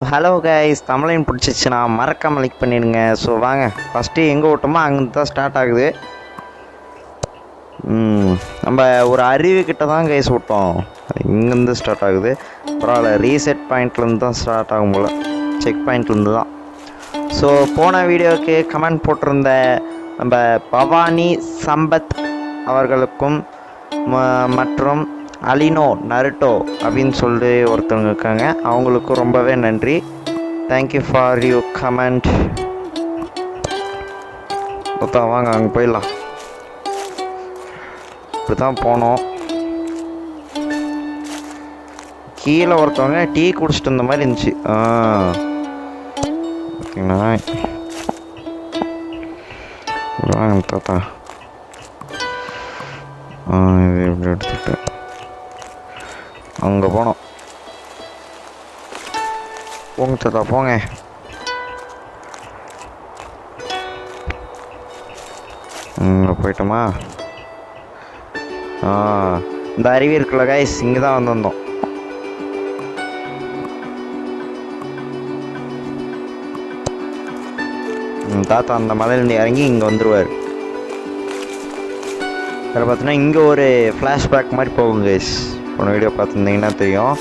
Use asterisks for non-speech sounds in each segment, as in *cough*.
Hello guys தமிழின் பிடிச்சிச்சுன்னா மறக்காம like பண்ணிடுங்க. ஸோ வாங்க. ஃபஸ்ட்டு எங்கே ஓட்டமோ அங்கே தான் ஸ்டார்ட் ஆகுது. நம்ம ஒரு அருவி கிட்ட தான் கைஸ் விட்டோம் இங்கேருந்து ஸ்டார்ட் ஆகுது. பரவாயில்ல ரீசெட் பாயிண்ட்லேருந்து தான் ஸ்டார்ட் ஆகும் போல். செக் பாயிண்ட்லேருந்து தான். ஸோ போன வீடியோவுக்கு கமெண்ட் போட்டிருந்த நம்ம பவானி சம்பத் அவர்களுக்கும் ம- மற்றும் அலினோ நருட்டோ அப்படின்னு சொல்லிட்டு ஒருத்தவங்க இருக்காங்க. அவங்களுக்கும் ரொம்பவே நன்றி. தேங்க்யூ ஃபார் யூ கமெண்ட் மொத்தம் வாங்க அங்கே போயிடலாம். இப்படி தான் போனோம். கீழே ஒருத்தவங்க டீ குடிச்சிட்டு இருந்த மாதிரி இருந்துச்சு. ஆ. ஓகேங்களா வாங்க தாத்தா. ஆ இது எப்படி எடுத்துட்டு அங்கே போனோம். போங்க தாத்தா போங்க. அங்கே போயிட்டோமா? ஆ இந்த அருவி இருக்குல்ல கைஸ் இங்கே தான் வந்திருந்தோம் தாத்தா அந்த மலையிலேருந்து இறங்கி இங்கே வந்துடுவார் வேறு பார்த்தீங்கன்னா இங்கே ஒரு ஃப்ளாஷ்பேக் மாதிரி போகும் கைஸ் போன வீடியோ பார்த்துருந்தீங்கன்னா தெரியும்.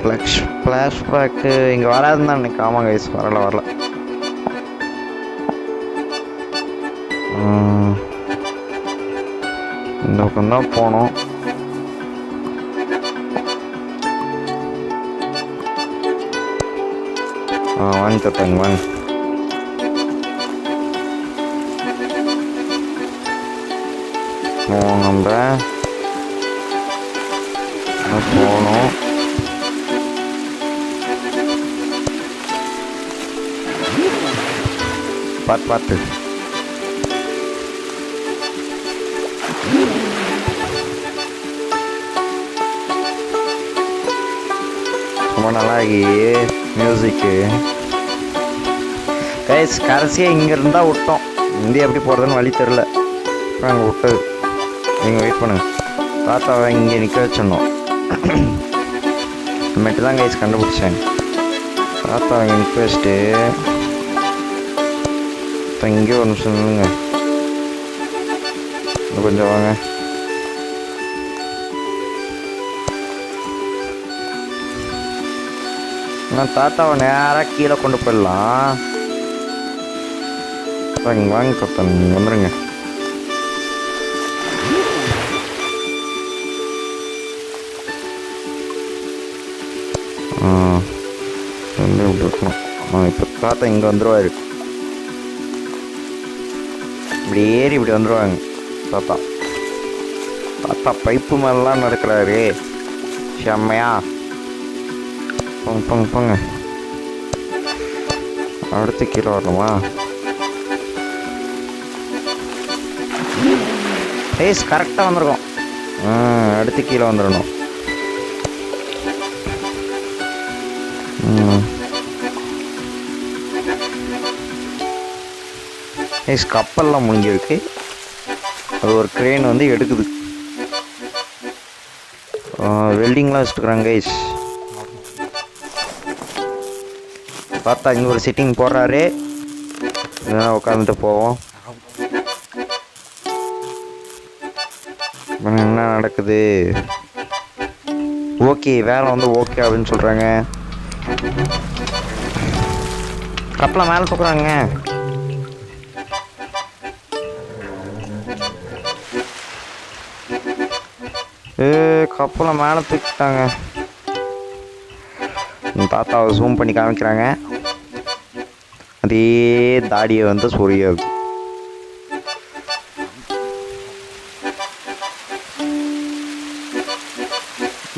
ஃப்ளாஷ் ஃப்ளாஷ்பேக்கு இங்கே வராதுன்னு தான் எனக்கு கைஸ் வரல வரல. இந்த பக்கம் தான் போனோம். ஆ வாங்கி தத்தாங்க வாங்க போனோம் நம்ம போகணும் பார்த்து பார்த்து ரொம்ப நல்லா மியூசிக்கு கைஸ் கடைசியாக இங்கே இருந்தால் விட்டோம். இந்தியா எப்படி போகிறதுன்னு வழி தெரில நாங்கள் விட்டது. நீங்கள் வெயிட் பண்ணுங்கள் தாத்தாவை இங்கே நிற்க வச்சிடணும். மட்டும் தான் கைஸ் கண்டுபிடிச்சேன். தாத்தா இங்கே நிற்க வச்சுட்டு இப்போ இங்கே ஒரு நிமிஷம் நில்லுங்க. கொஞ்சம் வாங்க. நான் தாத்தாவை நேராக கீழே கொண்டு போயிடலாம். வாங்க வாங்க தாத்தா நீங்கள் வந்துடுங்க இருக்கணும் ஆ இப்போ தாத்தா இங்கே வந்துடுவார் இப்படி ஏறி இப்படி வந்துடுவாங்க தாத்தா. தாத்தா பைப்பு மேலாம் நடக்கிறாரு. செம்மையா. பொங்க பொங்க பொங்க. அடுத்து கீழே வரணுமா? ஏஸ் கரெக்டாக வந்துருக்கோம். அடுத்து கீழே வந்துடணும் கைஸ் கப்பல்லாம் முடிஞ்சிருக்கு அது ஒரு க்ரெயின் வந்து எடுக்குது. வெல்டிங்லாம் வச்சுருக்குறாங்க கைஸ் பார்த்தா இங்கே ஒரு சிட்டிங் போடுறாரு. இதெல்லாம் உட்காந்துட்டு போவோம். என்ன நடக்குது? ஓகே வேலை வந்து ஓகே அப்படின்னு சொல்கிறாங்க கப்பலை மேலே தூக்குறாங்க. ஏ கப்பலை மேலே தூக்கிட்டாங்க. தாத்தாவை ஜூம் பண்ணி காமிக்கிறாங்க. அதே தாடியை வந்து சொரியாது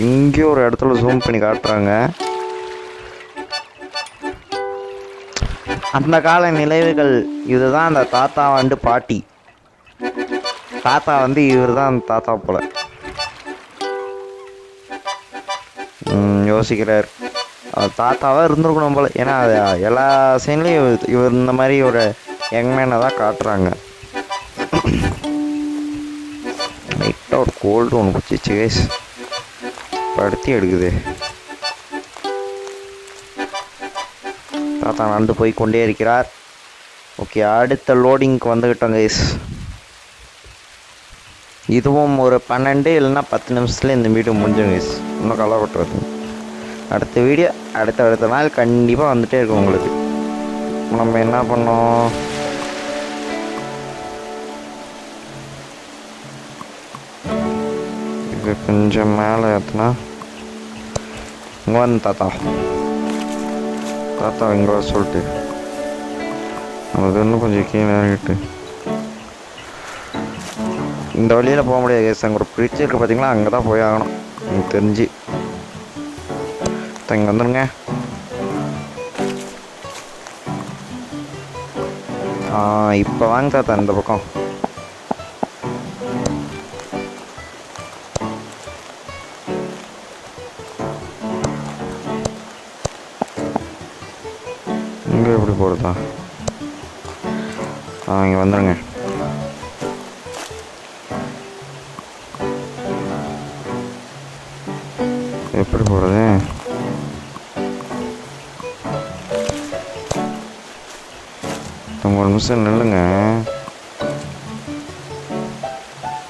இங்கே ஒரு இடத்துல ஜூம் பண்ணி காட்டுறாங்க. அந்த கால நினைவுகள் இதுதான் அந்த தாத்தா வந்து பாட்டி. தாத்தா வந்து இவர் தான் அந்த தாத்தா போல. யோசிக்கிறார். தாத்தாவாக இருந்திருக்கணும் போல். ஏன்னா அது எல்லா சீன்லேயும் இவர் இந்த மாதிரி ஒரு யங்மேனை தான் காட்டுறாங்க. லைட்டாக ஒரு கோல்டு ஒன்று பிடிச்சிச்சு கேஸ் படுத்தி எடுக்குது. தாத்தா நடந்து போய் கொண்டே இருக்கிறார். ஓகே அடுத்த லோடிங்க்கு வந்துக்கிட்டோம் கைஸ் இதுவும் ஒரு பன்னெண்டு இல்லைன்னா பத்து நிமிஷத்தில் இந்த வீடியோ முடிஞ்சும் கைஸ் இன்னும் கலவட்டுறது அடுத்த வீடியோ அடுத்த அடுத்த நாள் கண்டிப்பாக வந்துகிட்டே இருக்கும் உங்களுக்கு. நம்ம என்ன பண்ணோம்? இது கொஞ்சம் மேலே ஏற்றுனா இங்கே வந்து தாத்தா. தாத்தா இங்கே சொல்லிட்டு. அது இன்னும் கொஞ்சம் கீழே இறங்கிட்டு. இந்த வழியில் போக முடியாது கேஸ் அங்கே ஒரு பிரிட்ஜ் இருக்குது பார்த்தீங்களா அங்கே தான் போய் ஆகணும். எனக்கு தெரிஞ்சு. இங்கே வந்துடுங்க இப்போ வாங்க தாத்தா இந்த பக்கம். இங்கே எப்படி போகிறதா ஆ இங்கே வந்துடுங்க ஒரு நிமிஷம் நில்லுங்க.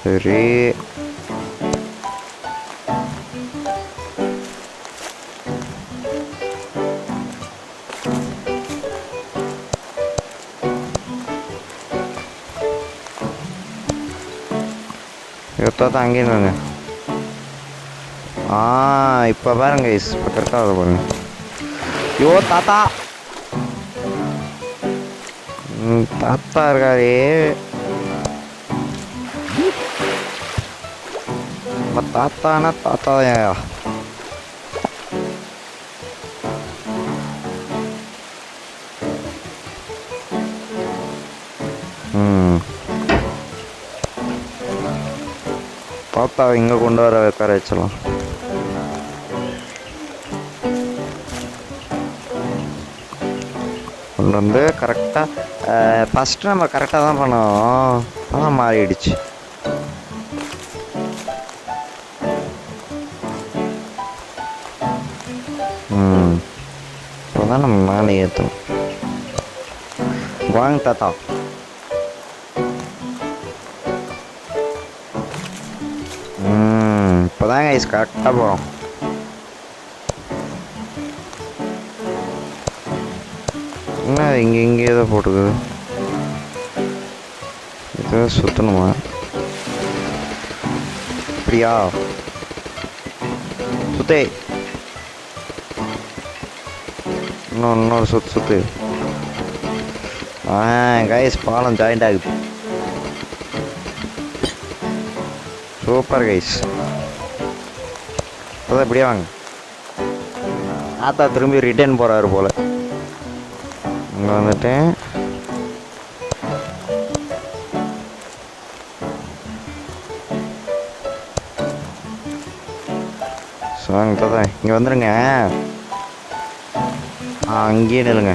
சரி. தான் அங்கேயே நில்லுங்க ஆ இப்போ பாருங்க இஸ் இப்போ கரெக்டாக பாருங்க. யோ தாத்தா. ம், தாத்தா நம்ம தாத்தானா தாத்தா தான் தாத்தாவை இங்கே கொண்டு வர வைக்கார வச்சலாம் வந்து கரெக்டாக ஃபஸ்ட்டு நம்ம கரெக்டாக தான் பண்ணோம். அதான் மாறிடுச்சு. இப்போதான் இப்போ தான் நம்ம மேலே ஏற்றும் வாங்க தாத்தா. ம் கைஸ் கரெக்டாக போகிறோம் என்ன இங்கே இங்கே தான் போட்டுக்குது. இதை சுற்றணுமா அப்படியா? சுத்தே. இன்னும் இன்னொரு சுத்து சுத்து. ஆ கைஸ் பாலம் ஜாயிண்ட் ஆகுது. சூப்பர் கைஸ் அதான் இப்படியே வாங்க. ஆத்தா திரும்பி ரிட்டர்ன் போகிறாரு போல். இங்கே வந்துட்டு வாங்க தாத்தா இங்கே வந்துடுங்க ஆ அங்கேயே நில்லுங்க.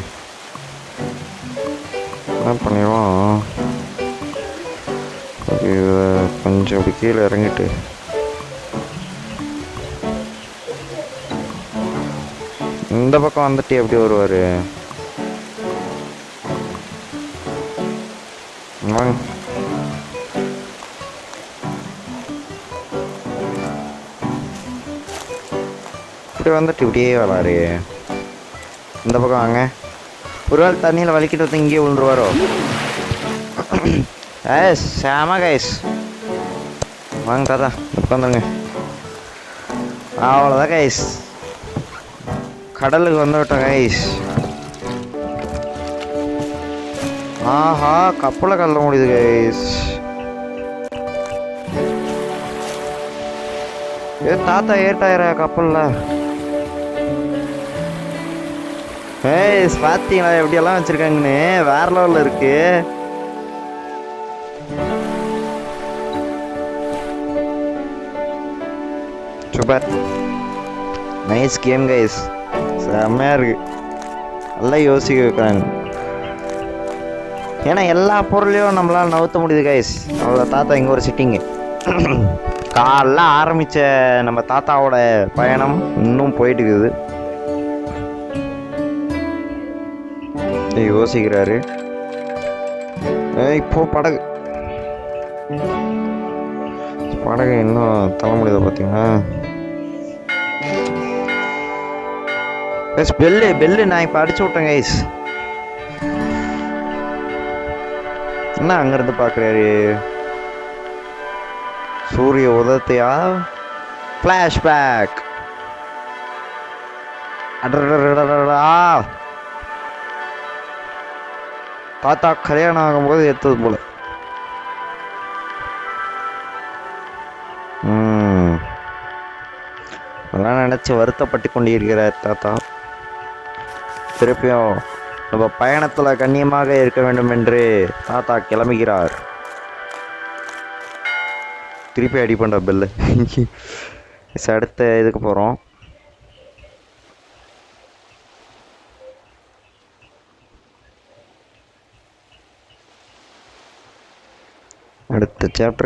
என்ன பண்ணிடுவோம்? கொஞ்சம் அப்படி கீழே இறங்கிட்டு. இந்த பக்கம் வந்துட்டு எப்படி வருவார்? வாங்க இப்படி வந்துட்டு இப்படியே வராரு. இந்த பக்கம் வாங்க. ஒரு நாள் தண்ணியில் வலிக்கிட்டு வந்து இங்கேயே விழுந்துருவாரோ? ஏஸ் சாமா கைஸ் வாங்க தாத்தா உட்காந்துருங்க அவ்வளோதான் கைஸ் கடலுக்கு வந்து விட்டோம் கைஸ் ஆஹா கப்பலை கல்ல முடியுது கைஸ் ஏ தாத்தா ஏட்டாயிர கப்பலில். ஏய் பார்த்தீங்களா எப்படியெல்லாம் வச்சுருக்காங்கன்னு? வேற லெவலில் இருக்கு. சூப்பர். நைஸ் கேம் கைஸ் செம்மையாக இருக்கு. நல்லா யோசிக்க வைக்கிறாங்க. ஏன்னா எல்லா பொருளையும் நம்மளால் நவுத்த முடியுது கைஸ் அவ்வளோ தாத்தா இங்கே ஒரு சிட்டிங்கு *clears throat* காலைல ஆரம்பித்த நம்ம தாத்தாவோட பயணம் இன்னும் போயிட்டு இருக்குது யோசிக்கிறாரு. இப்போ படகு. படகு இன்னும் தள்ள முடியுது பார்த்தீங்களா எஸ் பெல்லு பெல்லு நான் இப்போ அடிச்சு விட்டேன் கைஸ் என்ன அங்கிருந்து பார்க்குறாரு? சூரிய உதத்தையா ஃப்ளாஷ்பேக் தாத்தா கல்யாணம் ஆகும்போது எடுத்தது போல. அதெல்லாம் நினச்சி வருத்தப்பட்டு கொண்டிருக்கிறார் தாத்தா. திருப்பியும் நம்ம பயணத்தில் கண்ணியமாக இருக்க வேண்டும் என்று தாத்தா கிளம்புகிறார். திருப்பி அடி பண்ணுற பெல்லு அடுத்த இதுக்கு போகிறோம் அடுத்த சாப்டர்